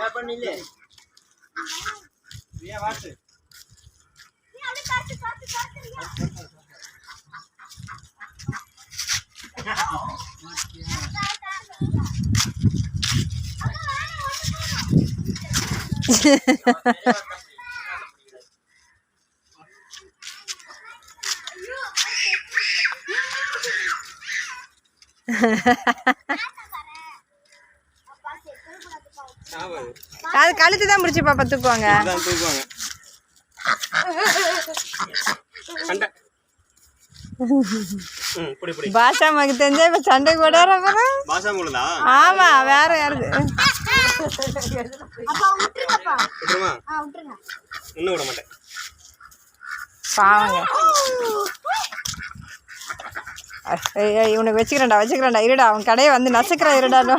ஏன் பண்ணிலே ஏன் வாட்டு ஆமாம் அது கழுத்து தான் பிடிச்சி பாப்பா தூக்குவாங்க. தான் தூக்குவாங்க சண்டை. ம் புடி புடி. பாஷா மக்கு தெரிஞ்சா இப்ப சண்டை கூட ஆமா வேற யாருது? விட்டுருமா? இன்னும் விட மாட்டேன். பாவங்க. இவனுக்கு வச்சுக்கிறேன்டா வச்சுக்கிறேன்டா. இருடா அவன் கடையை வந்து நசுக்கிறா இருடாடா